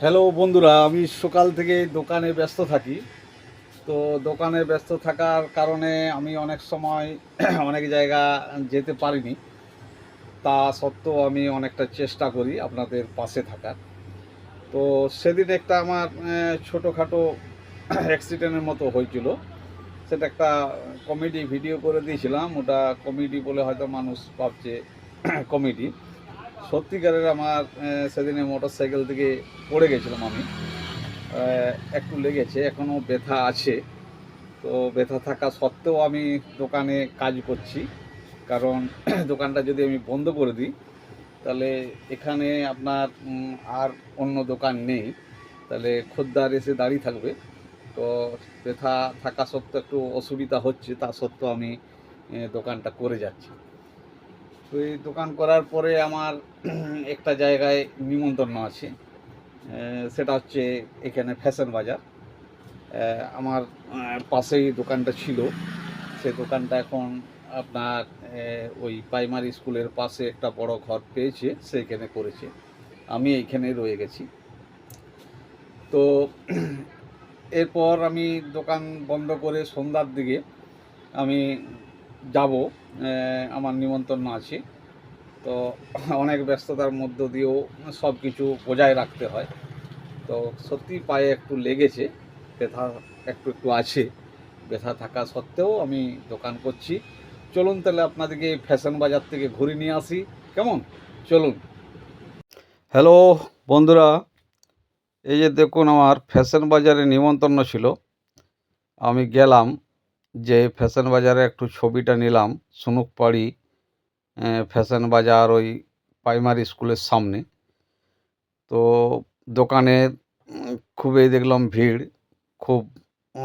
Hello বন্ধুরা, আমি সকাল থেকে দোকানে ব্যস্ত থাকি। তো দোকানে ব্যস্ত থাকার কারণে আমি অনেক সময় অনেক জায়গা যেতে পারিনি। তা সত্ত্বেও আমি অনেকটা চেষ্টা করি আপনাদের পাশে থাকার। তো সেদিন একটা আমার ছোটোখাটো অ্যাক্সিডেন্টের মতো হয়েছিল। সেটা একটা কমেডি ভিডিও করে দিয়েছিলাম। ওটা কমেডি বলে হয়তো মানুষ ভাবছে কমেডি সত্যিকারের আমার সেদিনে মোটর সাইকেল থেকে পড়ে গেছিলাম আমি। একটু লেগেছে এখনও ব্যথা আছে। তো ব্যথা থাকা সত্ত্বেও আমি দোকানে কাজ করছি। কারণ দোকানটা যদি আমি বন্ধ করে দিই, তাহলে এখানে আপনার আর অন্য দোকান নেই। তাহলে খদ্দার এসে দাঁড়িয়ে থাকবে। তো ব্যথা থাকা সত্ত্বেও একটু অসুবিধা হচ্ছে, তা সত্ত্বেও আমি দোকানটা করে যাচ্ছি। তো এই দোকান করার পরে আমার একটা জায়গায় নিমন্ত্রণ আছে। সেটা হচ্ছে এখানে ফ্যাশন বাজার। আমার পাশেই দোকানটা ছিল। সে দোকানটা এখন আপনার ওই প্রাইমারি স্কুলের পাশে একটা বড় ঘর পেয়েছে, সেইখানে করেছে। আমি এইখানে রয়ে গেছি। তো এরপর আমি দোকান বন্ধ করে সন্ধ্যার দিকে আমি যাব আমার নিমন্ত্রণ আছে। তো অনেক ব্যস্ততার মধ্য দিয়েও সব কিছু বজায় রাখতে হয়। তো সত্যি পায়ে একটু লেগেছে, ব্যথা একটু একটু আছে। ব্যথা থাকা সত্ত্বেও আমি দোকান করছি। চলুন তাহলে আপনাদেরকে ফ্যাশন বাজার থেকে ঘুরে নিয়ে আসি। কেমন? চলুন। হ্যালো বন্ধুরা, এই যে দেখুন আমার ফ্যাশন বাজারে নিমন্ত্রণ ছিল। আমি গেলাম যে ফ্যাশন বাজারে একটু ছবিটা নিলাম সুনুকপাড়ি ফ্যাশন বাজার ওই প্রাইমারি স্কুলের সামনে। তো দোকানে খুবই দেখলাম ভিড় খুব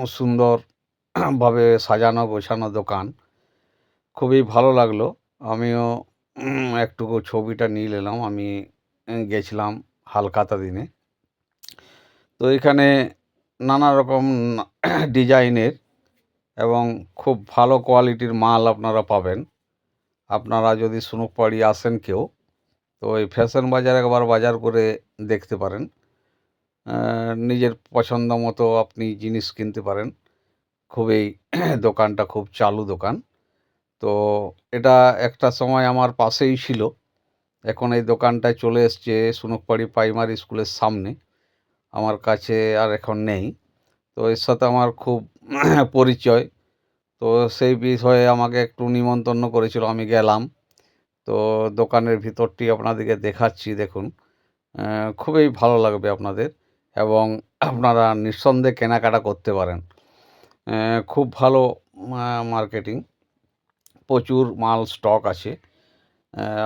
সুন্দরভাবে সাজানো গোছানো দোকান। খুবই ভালো লাগল আমিও উম, একটু ছবিটা নিয়ে নিলাম আমি গেছিলাম হালকাতা দিনে। তো এখানে নানা রকম ডিজাইনের এবং খুব ভালো কোয়ালিটির মাল আপনারা পাবেন। আপনারা যদি সুনুকপাড়ি আসেন কেউ, তো এই ফ্যাশন বাজার একবার বাজার করে দেখতে পারেন। নিজের পছন্দ মতো আপনি জিনিস কিনতে পারেন। খুবই দোকানটা খুব চালু দোকান। তো এটা একটা সময় আমার পাশেই ছিল। এখন এই দোকানটায় চলে এসছে সুনুকপাড়ি প্রাইমারি স্কুলের সামনে। আমার কাছে আর এখন নেই। তো এর সাথে আমার খুব পরিচয়। তো সেই বিষয়ে আমাকে একটু নিমন্ত্রণ করেছিল, আমি গেলাম। তো দোকানের ভিতরটি আপনাদেরকে দেখাচ্ছি, দেখুন। খুবই ভালো লাগবে আপনাদের এবং আপনারা নিঃসন্দেহে কেনাকাটা করতে পারেন। খুব ভালো মার্কেটিং। প্রচুর মাল স্টক আছে।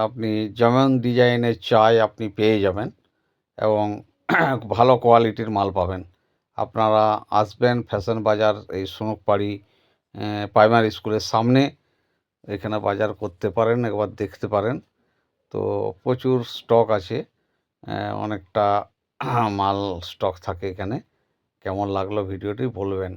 আপনি যেমন ডিজাইনের চাই আপনি পেয়ে যাবেন এবং ভালো কোয়ালিটির মাল পাবেন। আপনারা আসবেন ফ্যাশন বাজার এই সুনকপাড়ি প্রাইমারি স্কুলের সামনে। এখানে বাজার করতে পারেন, একবার দেখতে পারেন। তো প্রচুর স্টক আছে অনেকটা মাল স্টক থাকে এখানে। কেমন লাগল ভিডিওটি বলবেন।